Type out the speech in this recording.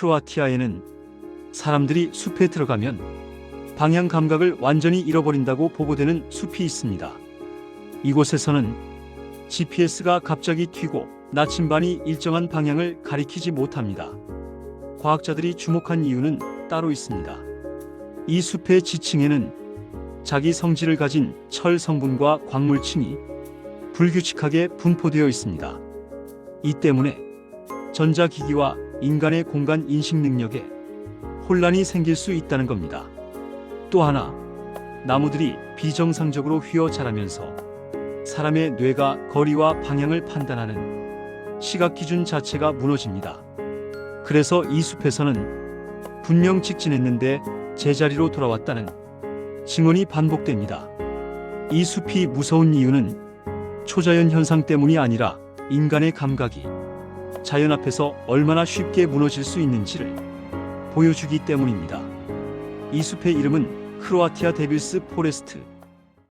크로아티아에는 사람들이 숲에 들어가면 방향 감각을 완전히 잃어버린다고 보고되는 숲이 있습니다. 이곳에서는 GPS가 갑자기 튀고 나침반이 일정한 방향을 가리키지 못합니다. 과학자들이 주목한 이유는 따로 있습니다. 이 숲의 지층에는 자기 성질을 가진 철 성분과 광물층이 불규칙하게 분포되어 있습니다. 이 때문에 전자기기와 인간의 공간 인식 능력에 혼란이 생길 수 있다는 겁니다. 또 하나, 나무들이 비정상적으로 휘어 자라면서 사람의 뇌가 거리와 방향을 판단하는 시각 기준 자체가 무너집니다. 그래서 이 숲에서는 분명 직진했는데 제자리로 돌아왔다는 증언이 반복됩니다. 이 숲이 무서운 이유는 초자연 현상 때문이 아니라 인간의 감각이 자연 앞에서 얼마나 쉽게 무너질 수 있는지를 보여주기 때문입니다. 이 숲의 이름은 크로아티아 데빌스 포레스트